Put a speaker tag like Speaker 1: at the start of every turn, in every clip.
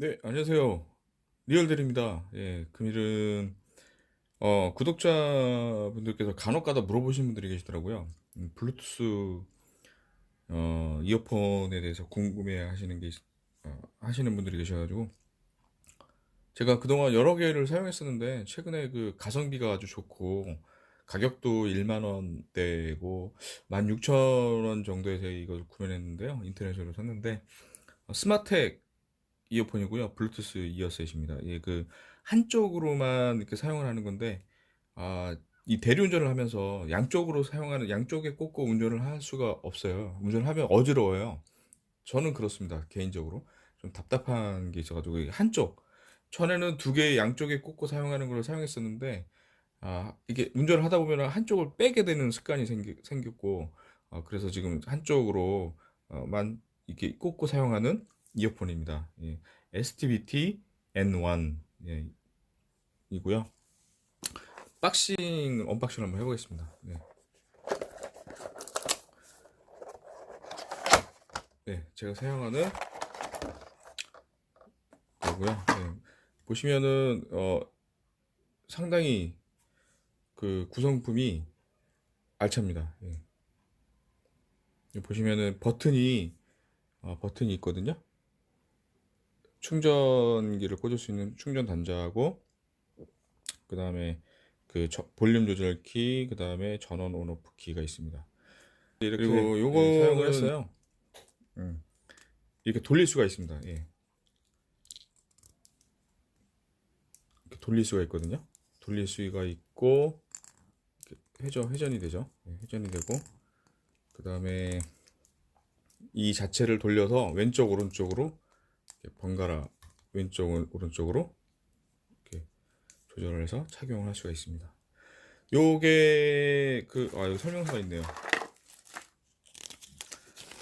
Speaker 1: 네, 안녕하세요. 리얼들입니다. 예, 금일은 어, 구독자분들께서 간혹가다 물어보시는 분들이 계시더라고요. 음, 블루투스 어, 이어폰에 대해서 궁금해 하시는 게 있- 어, 하시는 분들이 계셔가지고 제가 그동안 여러 개를 사용했었는데 최근에 그 가성비가 아주 좋고 가격도 1만 원대고 16,000원 정도에서 이걸 구매했는데요. 인터넷으로 샀는데 어, 스마텍 이어폰이고요. 블루투스 이어셋입니다. 예, 그 한쪽으로만 이렇게 사용을 하는 건데 아, 이 대리운전을 하면서 양쪽으로 사용하는 양쪽에 꽂고 운전을 할 수가 없어요. 운전하면 어지러워요. 저는 그렇습니다. 개인적으로 좀 답답한 게 있어 가지고 이 한쪽 전에는 두 개 양쪽에 꽂고 사용하는 걸 사용했었는데 아, 이게 운전을 하다 보면 한쪽을 빼게 되는 습관이 생기, 생겼고 어, 그래서 지금 한쪽으로 어, 만 이렇게 꽂고 사용하는 이어폰입니다. 예, STBT N1 예, 이고요. 박싱 언박싱 한번 해보겠습니다. 네. 네, 제가 사용하는 거고요. 네, 보시면은 어, 상당히 그 구성품이 알찹니다. 예. 보시면은 버튼이 어, 버튼이 있거든요. 충전기를 꽂을 수 있는 충전 단자하고 그 다음에 그 저- 볼륨 조절 키, 그 다음에 전원 온오프 키가 있습니다.
Speaker 2: 이렇게
Speaker 1: 그리고
Speaker 2: 예,
Speaker 1: 요거를
Speaker 2: 사용을 했어요.
Speaker 1: 음, 이렇게 돌릴 수가 있습니다. 예. 이렇게 돌릴 수가 있거든요. 돌릴 수가 있고 회전 회전이 되죠. 예, 회전이 되고 그 다음에 이 자체를 돌려서 왼쪽 오른쪽으로 번갈아 왼쪽 은 오른쪽으로 이렇게 조절을 해서 착용을 할 수가 있습니다. 요게 그 아, 설명서가 있네요.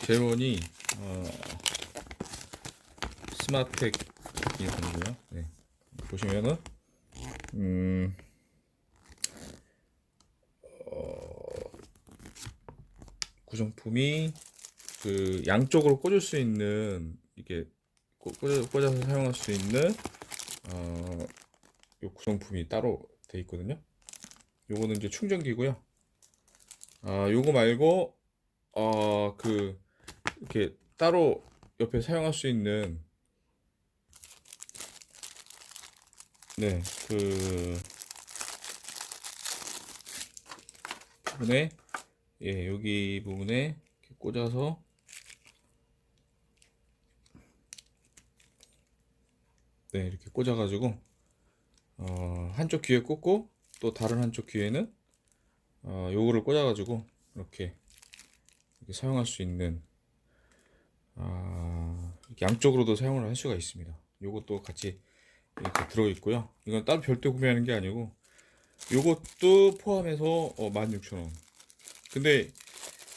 Speaker 1: 재원이 어, 스마텍 이어폰이고요. 네. 보시면은 음, 어, 구성품이 그 양쪽으로 꽂을 수 있는 이게 꽂아서 사용할 수 있는 어, 요 구성품이 따로 돼 있거든요. 요거는 이제 충전기고요. 아, 요거 말고 어, 그 이렇게 따로 옆에 사용할 수 있는 네, 그 부분에 예, 여기 부분에 꽂아서 네, 이렇게 꽂아가지고 어, 한쪽 귀에 꽂고 또 다른 한쪽 귀에는 어, 요거를 꽂아가지고 이렇게 이렇게 사용할 수 있는 아, 양쪽으로도 사용을 할 수가 있습니다. 요것도 같이 이렇게 들어 있고요. 이건 따로 별도 구매하는 게 아니고 요것도 포함해서 어, 16,000원. 근데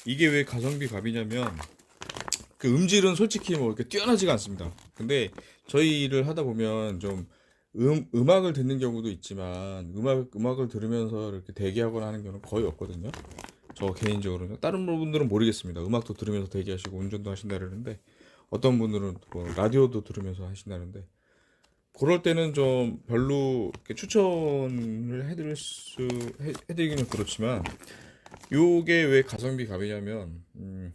Speaker 1: 이게 왜 가성비 갑이냐면 그 음질은 솔직히 뭐 이렇게 뛰어나지가 않습니다. 근데 저희 일을 하다 보면 좀 음, 음악을 듣는 경우도 있지만 음악 음악을 들으면서 이렇게 대기하거나 하는 경우는 거의 없거든요. 저 개인적으로는 다른 분들은 모르겠습니다. 음악도 들으면서 대기하시고 운전도 하신다 그러는데 어떤 분들은 뭐 라디오도 들으면서 하신다는데 그럴 때는 좀 별로 추천을 해드릴 수 해, 해드리기는 그렇지만 요게 왜 가성비 갑이냐면 음,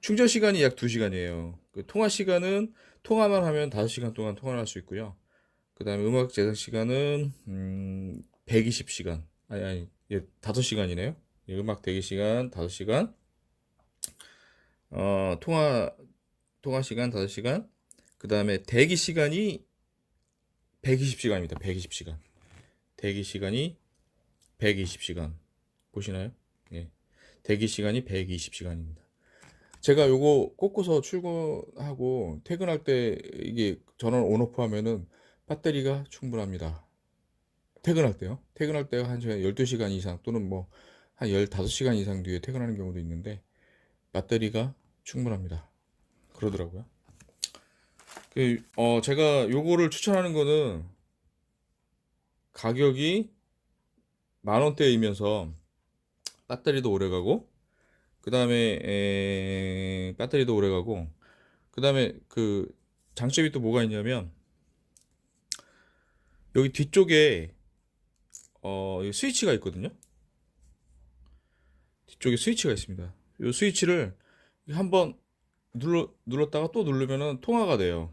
Speaker 1: 충전 시간이 약 2시간이에요. 그 통화 시간은 통화만 하면 5시간 동안 통화를 할 수 있고요. 그 다음에 음악 제작 시간은 음, 120시간 아니 아니 예, 5시간이네요. 예, 음악 대기 시간 5시간 어, 통화 통화 시간 5시간 그 다음에 대기 시간이 120시간입니다. 120시간 대기 시간이 120시간 보시나요? 예. 대기 시간이 120시간입니다. 제가 요거 꽂고서 출근하고 퇴근할 때 이게 전원 온오프 하면은 배터리가 충분합니다. 퇴근할 때요. 퇴근할 때가 한 시간 12시간 이상 또는 뭐 한 15시간 이상 뒤에 퇴근하는 경우도 있는데 배터리가 충분합니다. 그러더라고요. 그, 어, 제가 요거를 추천하는 거는 가격이 만 원대이면서 배터리도 오래 가고 그 다음에 배터리도 오래 가고 그 다음에 그 장점이 또 뭐가 있냐면 여기 뒤쪽에 어, 이 스위치가 있거든요. 뒤쪽에 스위치가 있습니다. 이 스위치를 한번 눌러 눌렀다가 또 누르면은 통화가 돼요.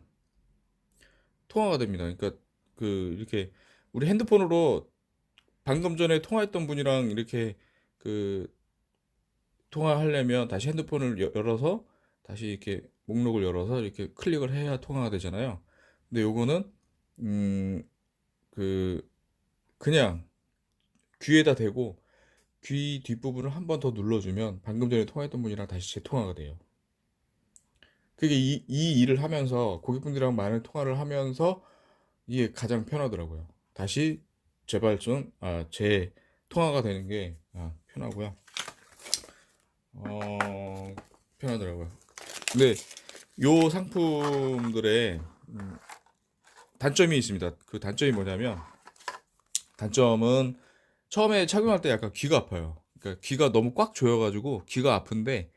Speaker 1: 통화가 됩니다. 그러니까 그 이렇게 우리 핸드폰으로 방금 전에 통화했던 분이랑 이렇게 그 통화하려면 다시 핸드폰을 여- 열어서 다시 이렇게 목록을 열어서 이렇게 클릭을 해야 통화가 되잖아요. 근데 요거는 음 그 그냥 귀에다 대고 귀 뒷부분을 한 번 더 눌러주면 방금 전에 통화했던 분이랑 다시 재통화가 돼요. 그게 이, 이 일을 하면서 고객분들이랑 많은 통화를 하면서 이게 가장 편하더라고요. 다시 재발전, 아, 재 통화가 되는 게 아, 편하고요. 어, 편하더라고요. 근데 요 상품들의 음, 단점이 있습니다. 그 단점이 뭐냐면 단점은 처음에 착용할 때 약간 귀가 아파요. 그러니까 귀가 너무 꽉 조여가지고 귀가 아픈데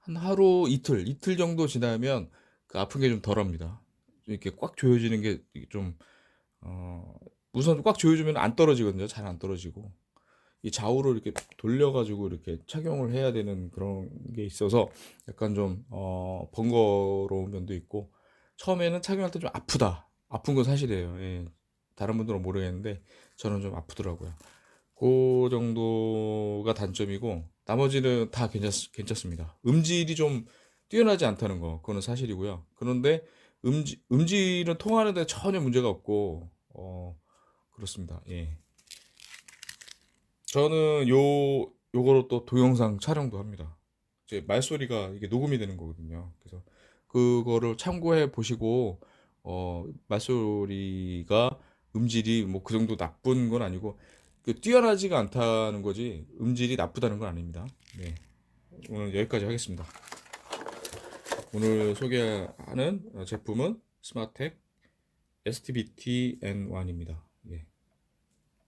Speaker 1: 한 하루 이틀 이틀 정도 지나면 그 아픈 게 좀 덜합니다. 이렇게 꽉 조여지는 게 좀 어, 우선 꽉 조여주면 안 떨어지거든요. 잘 안 떨어지고 이 좌우로 이렇게 돌려가지고 이렇게 착용을 해야 되는 그런 게 있어서 약간 좀 어, 번거로운 면도 있고 처음에는 착용할 때 좀 아프다. 아픈 건 사실이에요. 예. 다른 분들은 모르겠는데 저는 좀 아프더라고요. 그 정도가 단점이고 나머지는 다 괜찮, 괜찮습니다. 음질이 좀 뛰어나지 않다는 거 그거는 사실이고요. 그런데 음질, 음질은 통하는데 전혀 문제가 없고 어, 그렇습니다. 예. 저는 요 요거로 또 동영상 촬영도 합니다. 이제 말소리가 이게 녹음이 되는 거거든요. 그래서 그거를 참고해 보시고 어 말소리가 음질이 뭐 그 정도 나쁜 건 아니고 그 뛰어나지가 않다는 거지 음질이 나쁘다는 건 아닙니다. 네. 오늘 여기까지 하겠습니다. 오늘 소개하는 제품은 스마텍 STBT N1입니다.